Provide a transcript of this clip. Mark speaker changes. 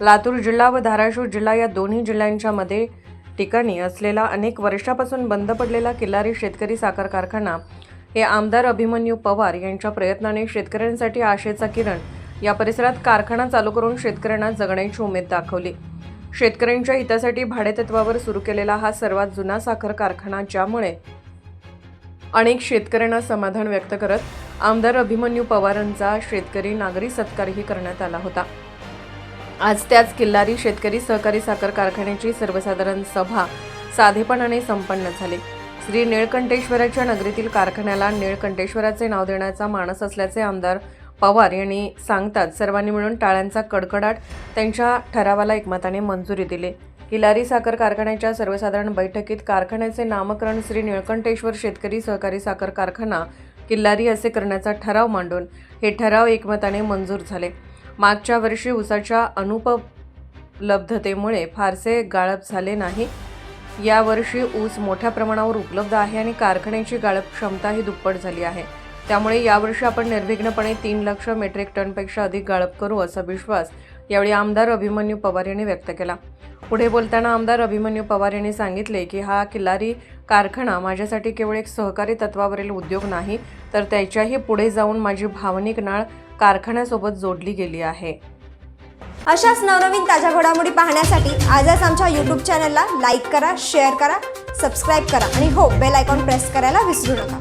Speaker 1: लातूर जिल्हा व धाराशिव जिल्हा या दोन्ही जिल्ह्यांच्या मध्ये ठिकाणी असलेला अनेक वर्षापासून बंद पडलेला किल्लारी शेतकरी साखर कारखाना हे आमदार अभिमन्यू पवार यांच्या प्रयत्नाने शेतकऱ्यांसाठी आशेचा किरण या परिसरात कारखाना चालू करून शेतकऱ्यांना जगण्याची उमेद दाखवली. शेतकऱ्यांच्या हितासाठी भाडेतत्वावर सुरू केलेला हा सर्वात जुना साखर कारखाना ज्यामुळे अनेक शेतकऱ्यांना समाधान व्यक्त करत आमदार अभिमन्यू पवारांचा शेतकरी नागरी सत्कारही करण्यात आला होता. आज त्याच किल्लारी शेतकरी सहकारी साखर कारखान्याची सर्वसाधारण सभा साधेपणाने संपन्न झाली. श्री निळकंठेश्वराच्या नगरीतील कारखान्याला निळकंठेश्वराचे नाव देण्याचा मानस असल्याचे आमदार पवार यांनी सांगतात. सर्वांनी मिळून टाळ्यांचा कडकडाट त्यांच्या ठरावाला एकमताने मंजुरी दिली. किल्लारी साखर कारखान्याच्या सर्वसाधारण बैठकीत कारखान्याचे नामकरण श्री निळकंठेश्वर शेतकरी सहकारी साखर कारखाना किल्लारी असे करण्याचा ठराव मांडून हे ठराव एकमताने मंजूर झाले. मागच्या वर्षी ऊसाच्या अनुपलब्धतेमुळे फारसे गाळप झाले नाही. यावर्षी ऊस मोठ्या प्रमाणावर उपलब्ध आहे आणि कारखान्याची गाळप क्षमताही दुप्पट झाली आहे. त्यामुळे यावर्षी आपण निर्विघ्नपणे तीन लक्ष मेट्रिक टनपेक्षा अधिक गाळप करू असा विश्वास यावेळी आमदार अभिमन्यू पवार यांनी व्यक्त केला. पुढे बोलताना आमदार अभिमन्यू पवार यांनी सांगितले की हा किल्लारी कारखाना माझ्यासाठी केवळ एक सहकारी तत्वावरील उद्योग नाही तर त्याच्याही पुढे जाऊन माझी भावनिक नाळ कारखान्यासोबत जोडली गेली आहे.
Speaker 2: अशाच नवनवीन ताज्या घडामोडी पाहण्यासाठी आजच आमच्या यूट्यूब चॅनलला लाईक करा शेअर करा सबस्क्राईब करा आणि हो बेल आयकॉन प्रेस करायला विसरू नका.